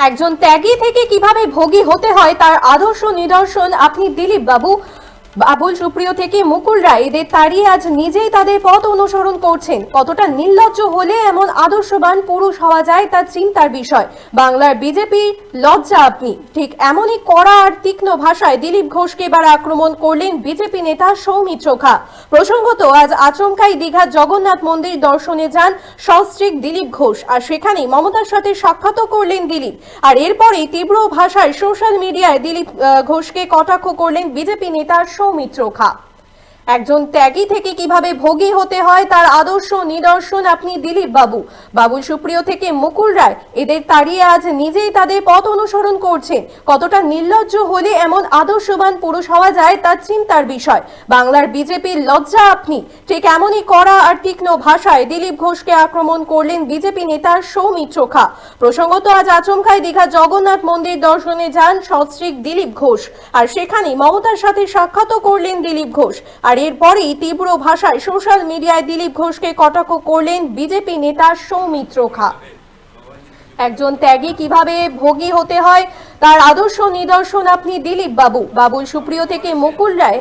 একজন ত্যাগী থেকে কীভাবে ভোগী হতে হয় তার আদর্শ নিদর্শন আপনি দিলীপ বাবু বাবুল সুপ্রিয় থেকে মুকুল রায়, এদের তাড়িয়ে আজ নিজেই তাদের পথ অনুসরণ করছেন। কতটা নির্লজ্জ হলে এমন আদর্শবান পুরুষ হওয়া যায় তা চিন্তার বিষয়। বাংলার বিজেপি লজ্জা আপনি। ঠিক এমনই কড়া আর তীক্ষ্ণ ভাষায় দিলীপ ঘোষকে এবার আক্রমণ করলেন বিজেপি নেতা সৌমিত্র খা প্রসঙ্গত, আজ আচমকাই দীঘার জগন্নাথ মন্দির দর্শনে যান সস্ত্রীক দিলীপ ঘোষ আর সেখানেই মমতার সাথে সাক্ষাৎও করলেন দিলীপ। আর এরপরেই তীব্র ভাষায় সোশ্যাল মিডিয়ায় দিলীপ ঘোষকে কটাক্ষ করলেন বিজেপি নেতা সৌমিত্র খা একজন ত্যাগী থেকে কীভাবে ভোগী হতে হয় তার আদর্শ নিদর্শন আপনি দিলীপ বাবু। বাবুল সুপ্রিয় থেকে মুকুল রায়, এদের তাড়িয়ে আজ নিজেই তাদের পথ অনুসরণ করছেন। কতটা নির্লজ্জ হলে এমন আদর্শবান পুরুষ হওয়া যায় তা চিন্তার বিষয়। বাংলার বিজেপির লজ্জা আপনি। ঠিক এমনই কড়া আর তীক্ষ্ণ ভাষায় দিলীপ ঘোষকে আক্রমণ করলেন বিজেপি নেতা সৌমিত্র খা প্রসঙ্গত আজ আচমকায় দীঘা জগন্নাথ মন্দির দর্শনে যান সস্ত্রীক দিলীপ ঘোষ। আর সেখানে মমতার সাথে সাক্ষাৎও করলেন দিলীপ ঘোষ। আর এরপরেই তীব্র ভাষায় সোশ্যাল মিডিয়ায় দিলীপ ঘোষকে কটাক্ষ করলেন বিজেপি নেতা সৌমিত্র খা। একজন ত্যাগী কীভাবে ভোগী হতে হয়, তার আদর্শ নিদর্শন আপনি দিলীপ বাবু। বাবুল সুপ্রিয় থেকে মুকুল রায়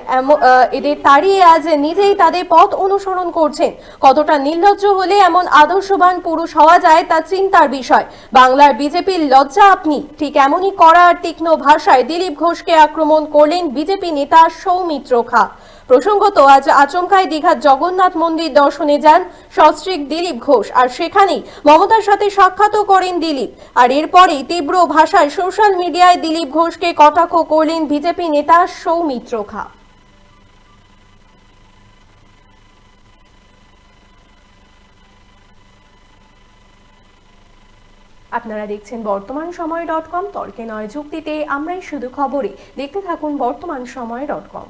এদের তাড়িয়ে আজ নিজেই তাদের পথ অনুসরণ করছেন। কতটা নির্লজ্জ হলে এমন আদর্শবান পুরুষ হওয়া যায় তা চিন্তার বিষয়। বাংলার বিজেপির লজ্জা আপনি। ঠিক এমনই কড়া আর তীক্ষ্ণ ভাষায় দিলীপ ঘোষকে আক্রমণ করলেন বিজেপি নেতা সৌমিত্র খা। প্রসঙ্গত, আজ আচমকায় দীঘার জগন্নাথ মন্দির দর্শনে যান সস্ত্রীক দিলীপ ঘোষ। আর সেখানেই মমতার সাথে সাক্ষাৎও করেন দিলীপ। আর এরপরেই তীব্র ভাষায় সোশ্যাল মিডিয়ায় দিলীপ ঘোষকে কটাক্ষ করলেন বিজেপি নেতা সৌমিত্র খা। আপনারা দেখছেন বর্তমান সময় ডট কম। তর্কে নয় যুক্তিতে আমরাই শুধু খবরে। দেখতে থাকুন বর্তমান সময় ডট কম।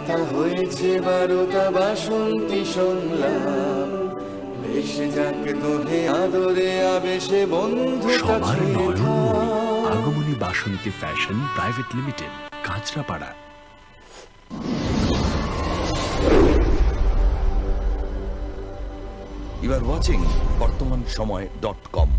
আকুলতা হয়েছে বারোটা বাসন্তী সংলাপ ভেসে যাক দোহে আদরে আবেশে সবার নয়ন আগমনী Basanti fashion private limited Kanchrapara. You are watching Bartaman Samay dot com